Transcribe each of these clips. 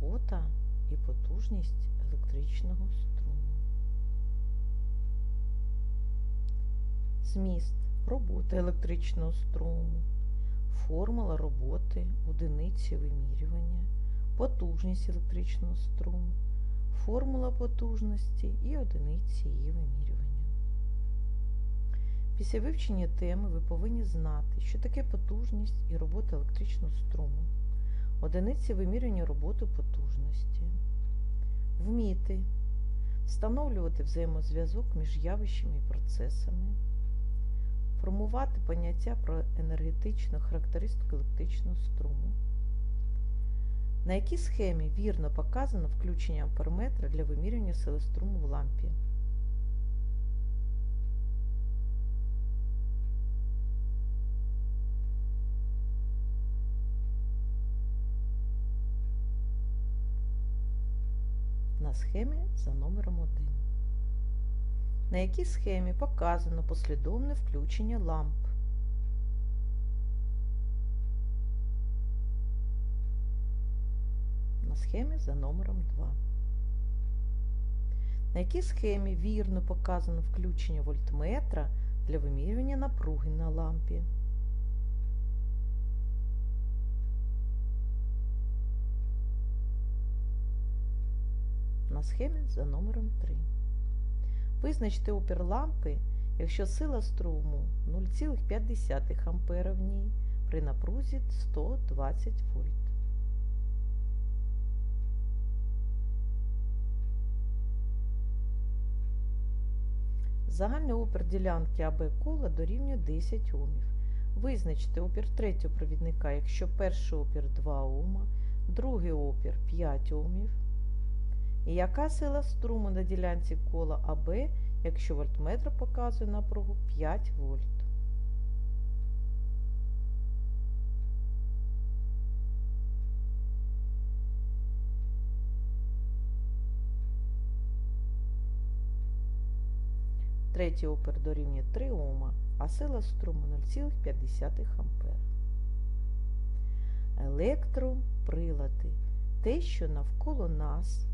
робота і потужність електричного струму. Зміст роботи електричного струму, формула роботи одиниці вимірювання, потужність електричного струму, формула потужності і одиниці її вимірювання. Після вивчення теми ви повинні знати, що таке потужність і робота електричного струму, одиниці вимірювання роботи потужності, вміти. Встановлювати взаємозв'язок між явищами і процесами, формувати поняття про енергетичну характеристику електричного струму, на якій схемі вірно показано включення амперметра для вимірювання сили струму в лампі. Схемі за номером 1. На якій схемі показано послідовне включення ламп. На схемі за номером 2. На якій схемі вірно показано включення вольтметра для вимірювання напруги на лампі. На схемі за номером 3. Визначте опір лампи, якщо сила струму 0,5 А в ній при напрузі 120 вольт. Загальний опір ділянки АБ кола дорівнює 10 Омів. Визначте опір третього провідника, якщо перший опір 2 Ома, другий опір 5 Омів. І яка сила струму на ділянці кола АБ, якщо вольтметр показує напругу 5 вольт? Третій опір дорівнює 3 Ома, а сила струму 0,5 А. Електроприлади. Те, що навколо нас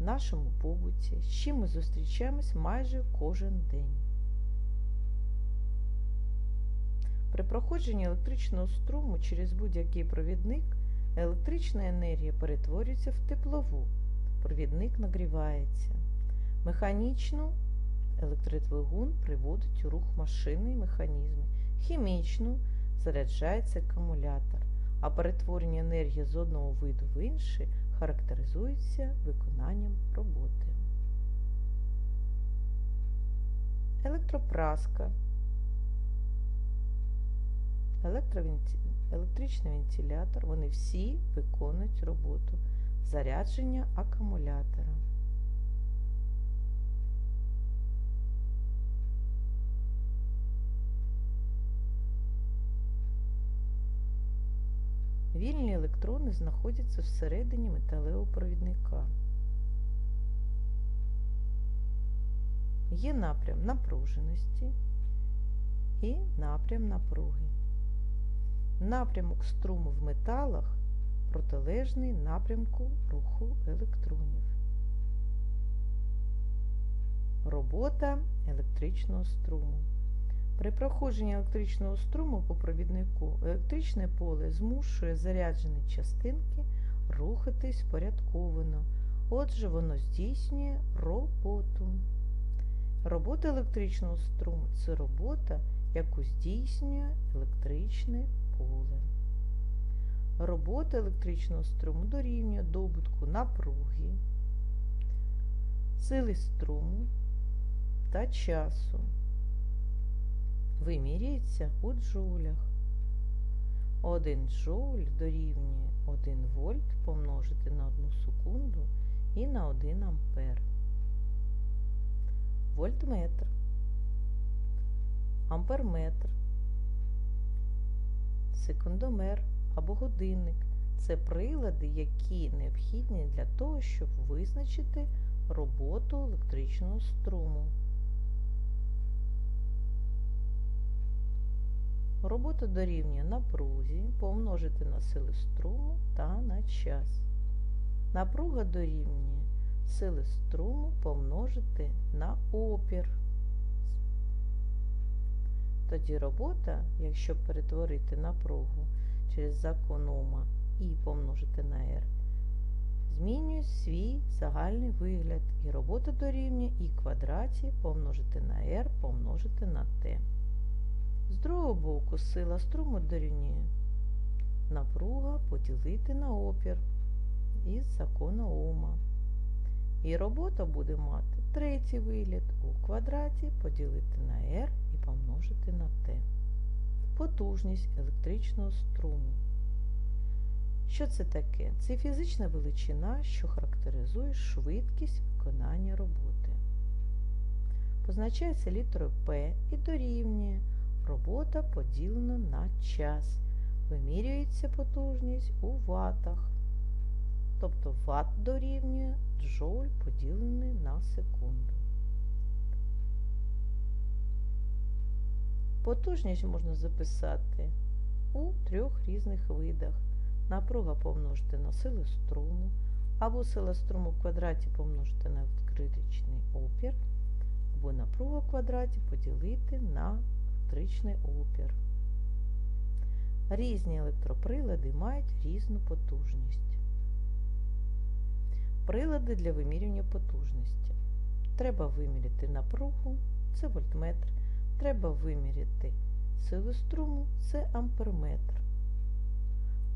нашому побуті, з чим ми зустрічаємось майже кожен день. При проходженні електричного струму через будь-який провідник електрична енергія перетворюється в теплову. Провідник нагрівається. Механічну електродвигун приводить у рух машини і механізми. Хімічну заряджається акумулятор, а перетворення енергії з одного виду в інший характеризується виконанням роботи. Електропраска, електричний вентилятор, вони всі виконують роботу зарядження акумулятора. Вільні електрони знаходяться всередині металевого провідника. Є напрям напруженості і напрям напруги. Напрямок струму в металах протилежний напрямку руху електронів. Робота електричного струму. При проходженні електричного струму по провіднику електричне поле змушує заряджені частинки рухатись порядковано. Отже, воно здійснює роботу. Робота електричного струму це робота, яку здійснює електричне поле. Робота електричного струму дорівнює добутку напруги, сили струму та часу вимірюється у джоулях. 1 джоуль дорівнює 1 вольт помножити на 1 секунду і на 1 ампер. Вольтметр, амперметр, секундомер або годинник це прилади, які необхідні для того, щоб визначити роботу електричного струму. Робота дорівнює напрузі, помножити на сили струму та на час. Напруга дорівнює сили струму помножити на опір. Тоді робота, якщо перетворити напругу через закон Ома і помножити на R, змінює свій загальний вигляд і робота дорівнює і квадраті помножити на R помножити на T. З другого боку сила струму дорівнює напруга поділити на опір із закону Ома. І робота буде мати третій вигляд у квадраті поділити на R і помножити на T. Потужність електричного струму. Що це таке? Це фізична величина, що характеризує швидкість виконання роботи. Позначається літерою P і дорівнює робота поділена на час. Вимірюється потужність у ватах. Тобто ватт дорівнює джоуль поділений на секунду. Потужність можна записати у трьох різних видах. Напруга помножити на силу струму, або сила струму в квадраті помножити на критичний опір, або напруга в квадраті поділити на електричний опір. Різні електроприлади мають різну потужність. Прилади для вимірювання потужності. Треба виміряти напругу, це вольтметр. Треба виміряти силу струму, це амперметр.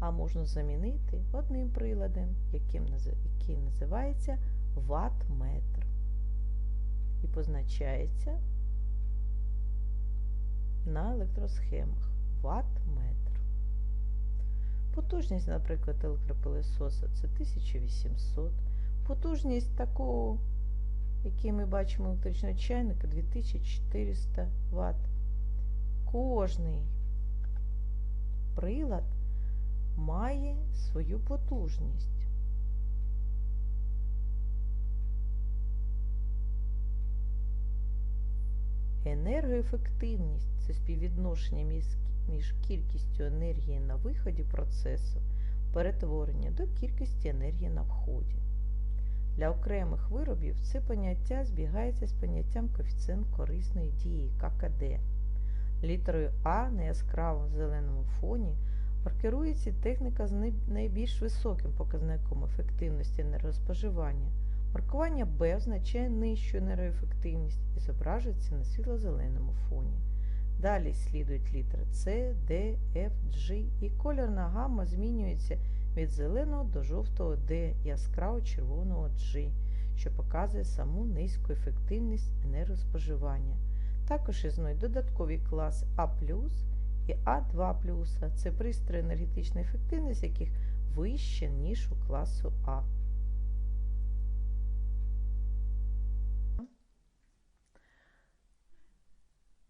А можна замінити одним приладом, який називається ваттметр. І позначається на електросхемах ваттметр. Потужність, наприклад, електропилесоса це 1800. Потужність такого, який ми бачимо електричного чайника, 2400 Вт. Кожний прилад має свою потужність. Енергоефективність це співвідношення між, кількістю енергії на виході процесу перетворення до кількості енергії на вході. Для окремих виробів це поняття збігається з поняттям коефіцієнт корисної дії ККД. Літерою А на яскравому зеленому фоні маркирується техніка з найбільш високим показником ефективності енергоспоживання. Маркування Б означає нижчу енергоефективність і зображується на світло-зеленому фоні. Далі слідують літери С, Д, Ф, G і кольорна гамма змінюється від зеленого до жовтого D яскраво червоного G, що показує саму низьку ефективність енергоспоживання. Також існують додаткові класи А і А2 це пристрої енергетична ефективність, яких вища, ніж у класу А.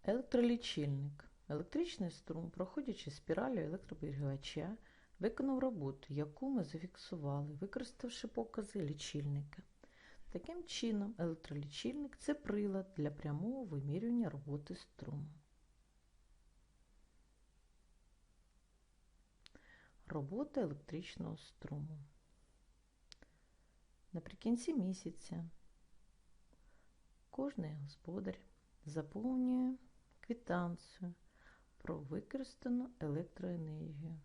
Електролічильник. Електричний струм, проходячи спіралю електрообігрівача, виконав роботу, яку ми зафіксували, використавши покази лічильника. Таким чином, електролічильник це прилад для прямого вимірювання роботи струму. Робота електричного струму. Наприкінці місяця кожний господар заповнює квитанцію про використану електроенергію.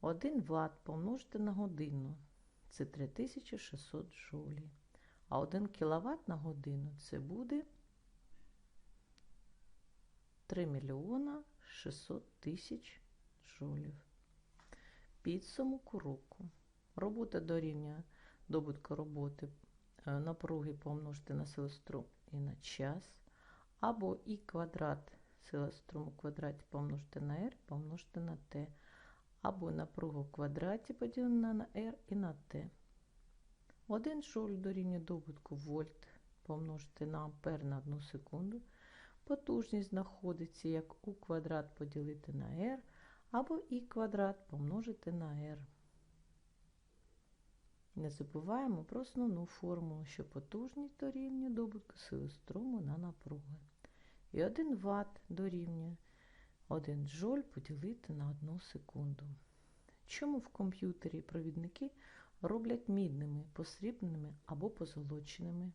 1 Вт помножити на годину це 3600 джоулів. А 1 кВт на годину це буде 3 мільйона 600 тисяч джоулів. Підсумок року. Робота дорівнює добутку роботи напруги помножити на силу струм і на час. Або і квадрат сила струму в квадраті помножити на r помножити на t або напругу в квадраті поділена на R і на T. 1 джоуль дорівнює добутку вольт помножити на ампер на 1 секунду. Потужність знаходиться як у квадрат поділити на R, або і квадрат помножити на R. Не забуваємо про основну формулу, що потужність дорівнює добутку сили струму на напруги. І 1 Вт дорівнює 1 джоль поділити на 1 секунду. Чому в комп'ютері провідники роблять мідними, посрібними або позолоченими?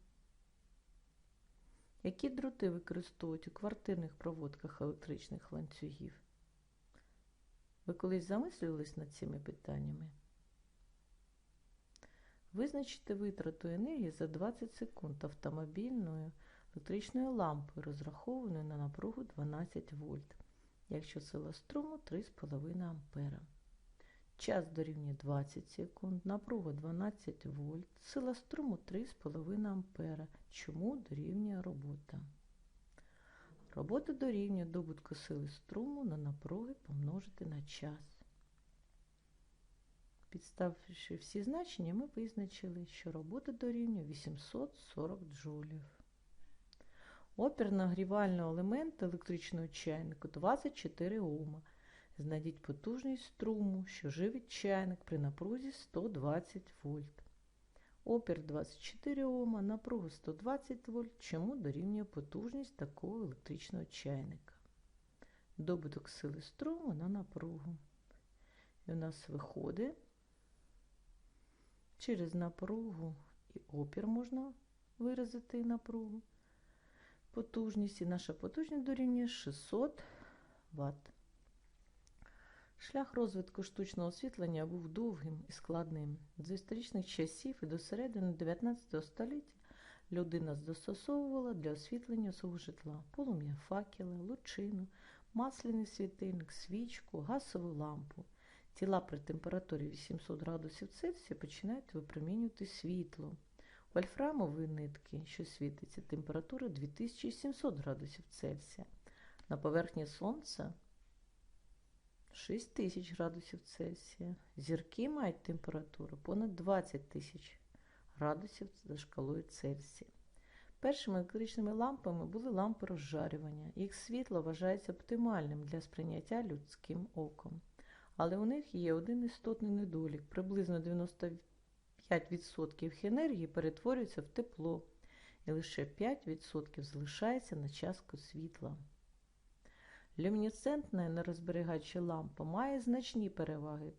Які дроти використовують у квартирних проводках електричних ланцюгів? Ви колись замислювались над цими питаннями? Визначити витрату енергії за 20 секунд автомобільною електричною лампою, розрахованою на напругу 12 вольт, якщо сила струму 3,5 ампера. Час дорівнює 20 секунд, напруга 12 вольт, сила струму 3,5 ампера. Чому дорівнює робота? Робота дорівнює добутку сили струму на напруги помножити на час. Підставивши всі значення, ми визначили, що робота дорівнює 840 джолів. Опір нагрівального елемента електричного чайнику 24 Ома. Знайдіть потужність струму, що живить чайник при напрузі 120 вольт. Опір 24 Ома, напруга 120 вольт, чому дорівнює потужність такого електричного чайника. Добуток сили струму на напругу. І у нас виходить через напругу і опір можна виразити напругу. Потужність і наша потужність дорівнює 600 Вт. Шлях розвитку штучного освітлення був довгим і складним. З історичних часів і до середини 19 століття людина застосовувала для освітлення свого житла полум'я факела, лучину, масляний світильник, свічку, газову лампу. Тіла при температурі 800 градусів Цельсія починають випромінювати світло. Вольфрамові нитки, що світиться, температура 2700 градусів Цельсія. На поверхні Сонця 6000 градусів Цельсія. Зірки мають температуру понад 20 тисяч градусів за шкалою Цельсія. Першими електричними лампами були лампи розжарювання. Їх світло вважається оптимальним для сприйняття людським оком. Але у них є один істотний недолік. Приблизно 95% енергії перетворюється в тепло, і лише 5% залишається на частку світла. Люмінесцентна нерозберігаюча лампа має значні переваги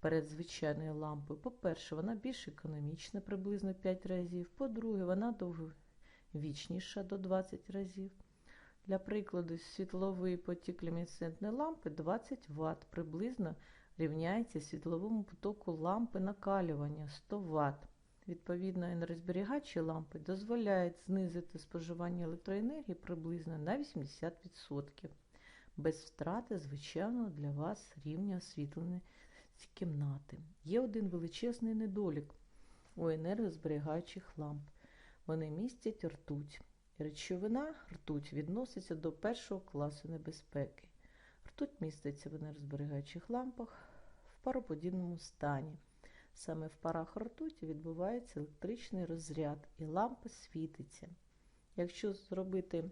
перед звичайною лампою. По-перше, вона більш економічна, приблизно 5 разів. По-друге, вона довговічніша до 20 разів. Для прикладу, світловий потік люмінесцентної лампи 20 Вт, приблизно рівняється світловому потоку лампи накалювання 100 Вт. Відповідно, енергозберігачі лампи дозволяють знизити споживання електроенергії приблизно на 80%, без втрати звичайного для вас рівня освітлення кімнати. Є один величезний недолік у енергозберігаючих ламп. Вони містять ртуть. Речовина ртуть відноситься до першого класу небезпеки. Ртуть міститься в енергозберігаючих лампах в пароподібному стані. Саме в парах ртуті відбувається електричний розряд і лампа світиться. Якщо зробити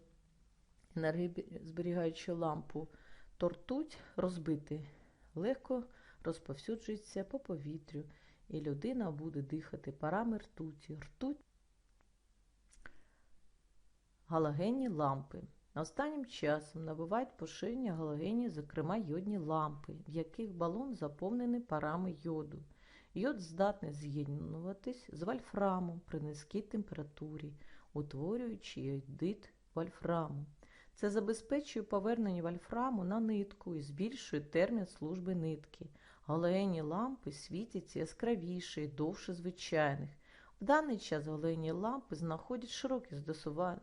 енергозберігаючу лампу, то ртуть розбити легко розповсюджується по повітрю, і людина буде дихати парами ртуті. Ртуть галогенні лампи. Останнім часом набувають поширення галогенів, зокрема йодні лампи, в яких балон заповнений парами йоду. Йод здатний з'єднуватись з вольфрамом при низькій температурі, утворюючи йодит вольфраму. Це забезпечує повернення вольфраму на нитку і збільшує термін служби нитки. Галогенні лампи світяться яскравіше і довше звичайних. В даний час галогенні лампи знаходять широке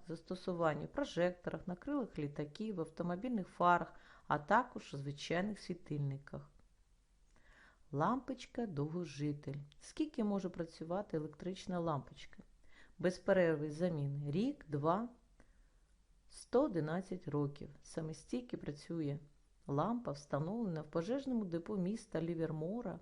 застосування в прожекторах, на крилах літаків, в автомобільних фарах, а також у звичайних світильниках. Лампочка довгожитель. Скільки може працювати електрична лампочка? Без перерви заміни рік, два, 111 років. Саме стільки працює лампа, встановлена в пожежному депо міста Лівермора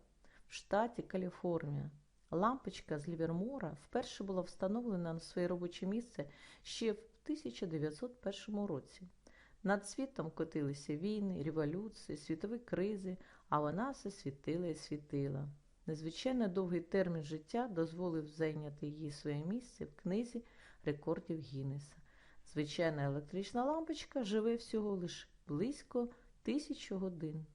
в штаті Каліфорнія. Лампочка з Лівермора вперше була встановлена на своє робоче місце ще в 1901 році. Над світом котилися війни, революції, світові кризи, а вона все світила і світила. Незвичайно довгий термін життя дозволив зайняти її своє місце в книзі рекордів Гіннеса. Звичайна електрична лампочка живе всього лише близько тисячу годин.